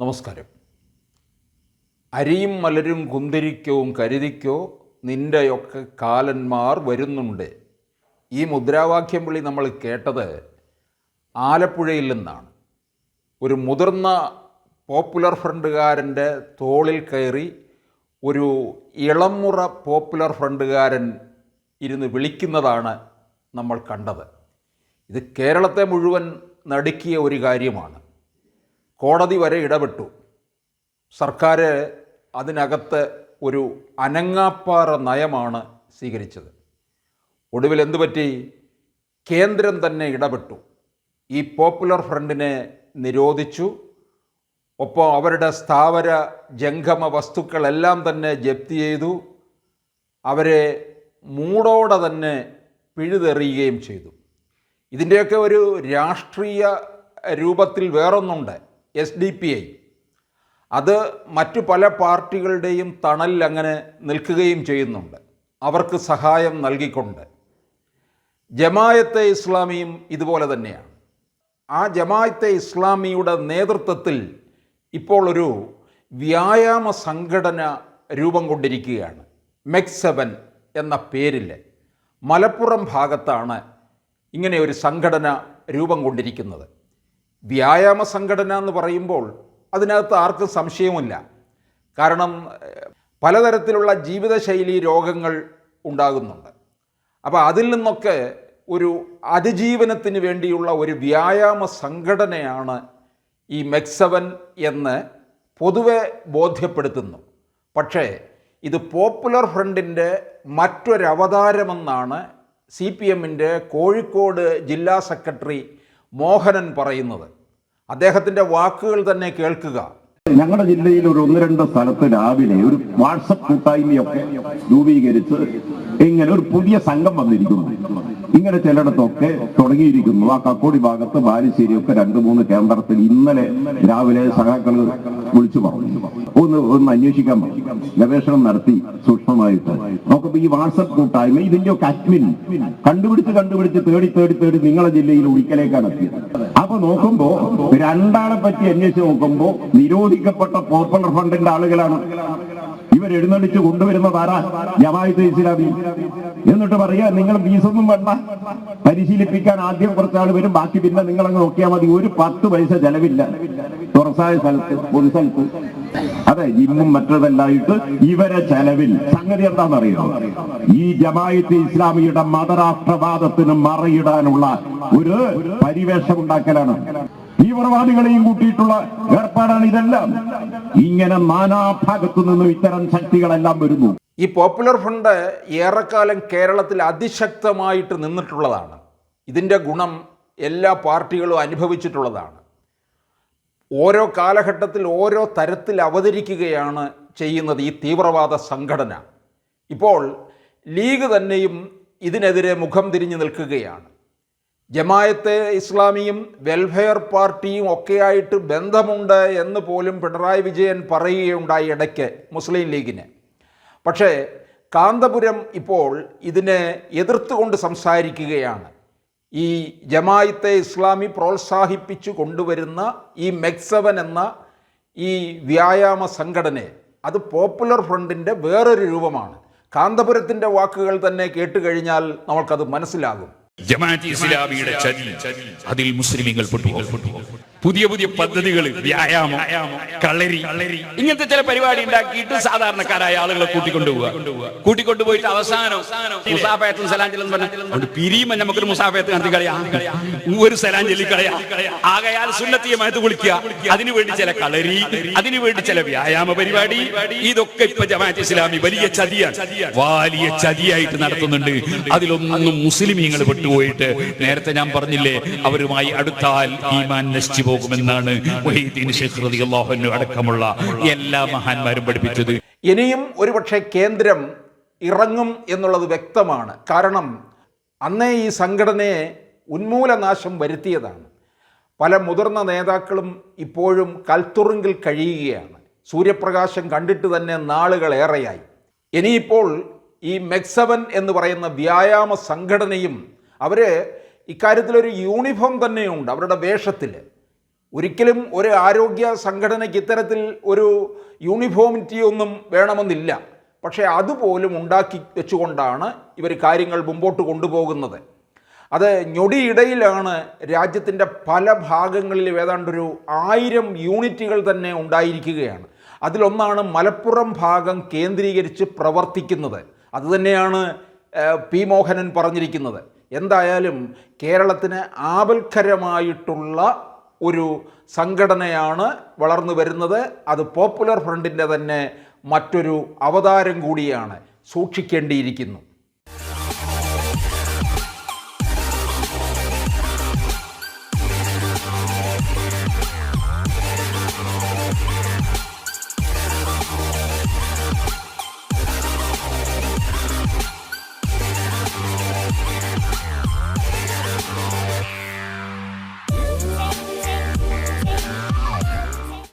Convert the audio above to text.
നമസ്കാരം. അരിയും മലരും കുന്തിരിക്കവും കരുതിക്കോ നിന്റെയൊക്കെ കാലന്മാർ വരുന്നുണ്ട്. ഈ മുദ്രാവാക്യം വിളി നമ്മൾ കേട്ടത് ആലപ്പുഴയിൽ നിന്നാണ്. ഒരു മുതിർന്ന പോപ്പുലർ ഫ്രണ്ടുകാരന്റെ തോളിൽ കയറി ഒരു ഇളമുറ പോപ്പുലർ ഫ്രണ്ടുകാരൻ ഇരുന്ന് വിളിക്കുന്നതാണ് നമ്മൾ കണ്ടത്. ഇത് കേരളത്തെ മുഴുവൻ നടുക്കിയ ഒരു കാര്യമാണ്. കോടതി വരെ ഇടപെട്ടു. സർക്കാർ അതിനകത്ത് ഒരു അനങ്ങാപ്പാറ നയമാണ് സ്വീകരിച്ചത്. ഒടുവിൽ എന്തു പറ്റി? കേന്ദ്രം തന്നെ ഇടപെട്ടു. ഈ പോപ്പുലർ ഫ്രണ്ടിനെ നിരോധിച്ചു. ഒപ്പം അവരുടെ സ്ഥാവര ജംഗമ വസ്തുക്കളെല്ലാം തന്നെ ജപ്തി ചെയ്തു. അവരെ മൂടോടെ തന്നെ പിഴുതെറിയുകയും ചെയ്തു. ഇതിന്റെയൊക്കെ ഒരു രാഷ്ട്രീയ രൂപത്തിൽ വേറൊന്നുണ്ട്. എസ് ഡി പി ഐ അത് മറ്റു പല പാർട്ടികളുടെയും തണലിൽ അങ്ങനെ നിൽക്കുകയും ചെയ്യുന്നുണ്ട്. അവർക്ക് സഹായം നൽകിക്കൊണ്ട്. ജമായത്തെ ഇസ്ലാമിയും ഇതുപോലെ തന്നെയാണ്. ആ ജമായത്തെ ഇസ്ലാമിയുടെ നേതൃത്വത്തിൽ ഇപ്പോൾ ഒരു വ്യായാമ സംഘടന രൂപം കൊണ്ടിരിക്കുകയാണ്. മെക്സെവൻ എന്ന പേരിൽ മലപ്പുറം ഭാഗത്താണ് ഇങ്ങനെ ഒരു സംഘടന രൂപം കൊണ്ടിരിക്കുന്നത്. വ്യായാമ സംഘടന എന്ന് പറയുമ്പോൾ അതിനകത്ത് ആർക്കും സംശയമില്ല കാരണം പലതരത്തിലുള്ള ജീവിതശൈലി രോഗങ്ങൾ ഉണ്ടാകുന്നുണ്ട്. അപ്പോൾ അതിൽ നിന്നൊക്കെ ഒരു അതിജീവനത്തിന് വേണ്ടിയുള്ള ഒരു വ്യായാമ സംഘടനയാണ് ഈ മെക്സവൻ എന്ന് പൊതുവെ ബോധ്യപ്പെടുത്തുന്നു. പക്ഷേ ഇത് പോപ്പുലർ ഫ്രണ്ടിന്റെ മറ്റൊരവതാരമെന്നാണ് സി പി എമ്മിന്റെ കോഴിക്കോട് ജില്ലാ സെക്രട്ടറി മോഹനൻ പറയുന്നത്. അദ്ദേഹത്തിന്റെ വാക്കുകൾ തന്നെ കേൾക്കുക. ഞങ്ങളുടെ ജില്ലയിൽ ഒരു ഒന്ന് രണ്ട് സ്ഥലത്ത് രാവിലെ ഒരു വാട്സപ്പ് കൂട്ടായ്മയൊക്കെ രൂപീകരിച്ച് ഇങ്ങനെ ഒരു പുതിയ സംഘം വന്നിരിക്കുന്നു. ഇങ്ങനെ ചിലയിടത്തൊക്കെ തുടങ്ങിയിരിക്കുന്നു. ആ കക്കോടി ഭാഗത്ത് ബാലുശ്ശേരിയൊക്കെ രണ്ട് മൂന്ന് കേന്ദ്രത്തിൽ ഇന്നലെ രാവിലെ സഖാക്കൾ വിളിച്ചു പറഞ്ഞു. ഒന്ന് ഒന്ന് അന്വേഷിക്കാൻ പറഞ്ഞു. ഗവേഷണം നടത്തി സൂക്ഷ്മമായിട്ട്. നോക്കുമ്പോ ഈ വാട്സപ്പ് കൂട്ടായ്മ ഇതിന്റെ ഒക്കെ അഡ്മിൻ കണ്ടുപിടിച്ച് കണ്ടുപിടിച്ച് തേടി തേടി തേടി നിങ്ങളെ ജില്ലയിൽ ഉടിക്കലേക്കാണ് എത്തിയത്. അപ്പൊ നോക്കുമ്പോ രണ്ടാളെ പറ്റി അന്വേഷിച്ച് നോക്കുമ്പോ നിരോധിക്കപ്പെട്ട പോപ്പുലർ ഫണ്ടിന്റെ ആളുകളാണ്. ഇവർ എഴുന്നള്ളിച്ച് കൊണ്ടുവരുന്നത് ആരാ ഇസ്ലാമി. എന്നിട്ട് പറയാ നിങ്ങൾ ഫീസൊന്നും വേണ്ട. പരിശീലിപ്പിക്കാൻ ആദ്യം കുറച്ചാൾ വരും. ബാക്കി പിന്നെ നിങ്ങൾ അങ്ങ് നോക്കിയാൽ മതി. ഒരു പത്ത് പൈസ ചെലവില്ല. തുറസായ സ്ഥലത്ത് പൊതു സ്ഥലത്ത്. അതെ ഇന്നും മറ്റതല്ലായിട്ട് ഇവരെ ചെലവിൽ. സംഗതി എന്താണെന്നറിയോ? ഈ ജമായത്ത് ഇസ്ലാമിയുടെ മതരാഷ്ട്രവാദത്തിന് മറയിടാനുള്ള ഒരു പരിവേഷം ഉണ്ടാക്കലാണ്. തീവ്രവാദികളെയും കൂട്ടിയിട്ടുള്ള ഏർപ്പാടാണ് ഇതെല്ലാം. ഇങ്ങനെ നാനാഭാഗത്തു നിന്നും ഇത്തരം ശക്തികളെല്ലാം വരുന്നു. ഈ പോപ്പുലർ ഫ്രണ്ട് ഏറെക്കാലം കേരളത്തിൽ അതിശക്തമായിട്ട് നിന്നിട്ടുള്ളതാണ്. ഇതിന്റെ ഗുണം എല്ലാ പാർട്ടികളും അനുഭവിച്ചിട്ടുള്ളതാണ്. ഓരോ കാലഘട്ടത്തിൽ ഓരോ തരത്തിൽ അവതരിക്കുകയാണ് ചെയ്യുന്നത് ഈ തീവ്രവാദ സംഘടന. ഇപ്പോൾ ലീഗ് തന്നെയും ഇതിനെതിരെ മുഖം തിരിഞ്ഞു നിൽക്കുകയാണ്. ജമായത്തെ ഇസ്ലാമിയും വെൽഫെയർ പാർട്ടിയും ഒക്കെയായിട്ട് ബന്ധമുണ്ട് എന്ന് പോലും പിണറായി വിജയൻ പറയുകയുണ്ടായി ഇടയ്ക്ക് മുസ്ലിം ലീഗിന്. പക്ഷേ കാന്തപുരം ഇപ്പോൾ ഇതിനെ എതിർത്തുകൊണ്ട് സംസാരിക്കുകയാണ്. ഈ ജമായത്തെ ഇസ്ലാമി പ്രോത്സാഹിപ്പിച്ചു കൊണ്ടുവരുന്ന ഈ മെക്സവൻ എന്ന ഈ വ്യായാമ സംഘടനയെ അത് പോപ്പുലർ ഫ്രണ്ടിന്റെ വേറൊരു രൂപമാണ്. കാന്തപുരത്തിന്റെ വാക്കുകൾ തന്നെ കേട്ടുകഴിഞ്ഞാൽ നമുക്കത് മനസ്സിലാകും. ജമാഅത്ത് ഇസ്ലാമിയുടെ ചതി അതിൽ മുസ്ലിമീങ്ങൾ പൊട്ടി പുതിയ പുതിയ പദ്ധതികൾ വ്യായാമം കളരി ഇങ്ങനത്തെ ചില പരിപാടി ഉണ്ടാക്കിയിട്ട് സാധാരണക്കാരായ ആളുകളെ കൂട്ടിക്കൊണ്ടുപോവുക. കൂട്ടിക്കൊണ്ടുപോയിട്ട് അവസാനം മുസാഫയത്തും സലാഞ്ചലും പറഞ്ഞു പിരിയുമ്പോൾ നമുക്കൊരു മുസാഫയത്ത് നടത്തി കളയാ. ഒരു സലാഞ്ചലി കളയാ. ആകയാൽ സുന്നത്തിയമായത് വിളിക്കുക. അതിനുവേണ്ടി ചില കളരി അതിനുവേണ്ടി ചില വ്യായാമ പരിപാടി. ഇതൊക്കെ ഇപ്പൊ ജമാഅത്ത് ഇസ്ലാമി വലിയ ചതിയാണ്. വലിയ ചതിയായിട്ട് നടത്തുന്നുണ്ട്. അതിലൊന്നും മുസ്ലിം മുസ്ലിമീങ്ങൾ വിട്ടുപോയിട്ട് നേരത്തെ ഞാൻ പറഞ്ഞില്ലേ അവരുമായി അടുത്താൽ ഈമാൻ നശിച്ചു പോകുമെന്നാണ് അടക്കമുള്ള എല്ലാ മഹാന്മാരും പഠിപ്പിച്ചത്. ഇനിയും ഒരുപക്ഷെ കേന്ദ്രം ഇറങ്ങും എന്നുള്ളത് വ്യക്തമാണ്. കാരണം അന്നേ ഈ സംഘടനയെ ഉന്മൂലനാശം വരുത്തിയതാണ്. പല മുതിർന്ന നേതാക്കളും ഇപ്പോഴും കൽത്തുറുങ്കിൽ കഴിയുകയാണ്. സൂര്യപ്രകാശം കണ്ടിട്ട് തന്നെ നാളുകളേറെയായി ഇനിയിപ്പോൾ ഈ മെക്സവൻ എന്ന് പറയുന്ന വ്യായാമ സംഘടനയും അവർ ഇക്കാര്യത്തിലൊരു യൂണിഫോം തന്നെയുണ്ട് അവരുടെ വേഷത്തിൽ ഒരിക്കലും ഒരു ആരോഗ്യ സംഘടനയ്ക്ക് ഇത്തരത്തിൽ ഒരു യൂണിഫോമിറ്റി ഒന്നും വേണമെന്നില്ല. പക്ഷേ അതുപോലും ഉണ്ടാക്കി വെച്ചുകൊണ്ടാണ് ഇവർ കാര്യങ്ങൾ മുമ്പോട്ട് കൊണ്ടുപോകുന്നത്. അത് ഞൊടിയിടയിലാണ് രാജ്യത്തിന്റെ പല ഭാഗങ്ങളിലും ഏതാണ്ടൊരു ആയിരം യൂണിറ്റുകൾ തന്നെ ഉണ്ടായിരിക്കുകയാണ്. അതിലൊന്നാണ് മലപ്പുറം ഭാഗം കേന്ദ്രീകരിച്ച് പ്രവർത്തിക്കുന്നത്. അതുതന്നെയാണ് പി മോഹനൻ പറഞ്ഞിരിക്കുന്നത്. എന്തായാലും കേരളത്തിന് ആപൽക്കരമായിട്ടുള്ള ഒരു സംഘടനയാണ് വളർന്നു വരുന്നത്. അത് പോപ്പുലർ ഫ്രണ്ടിന്റെ തന്നെ മറ്റൊരു അവതാരം കൂടിയാണ് സൂക്ഷിക്കേണ്ടിയിരിക്കുന്നു.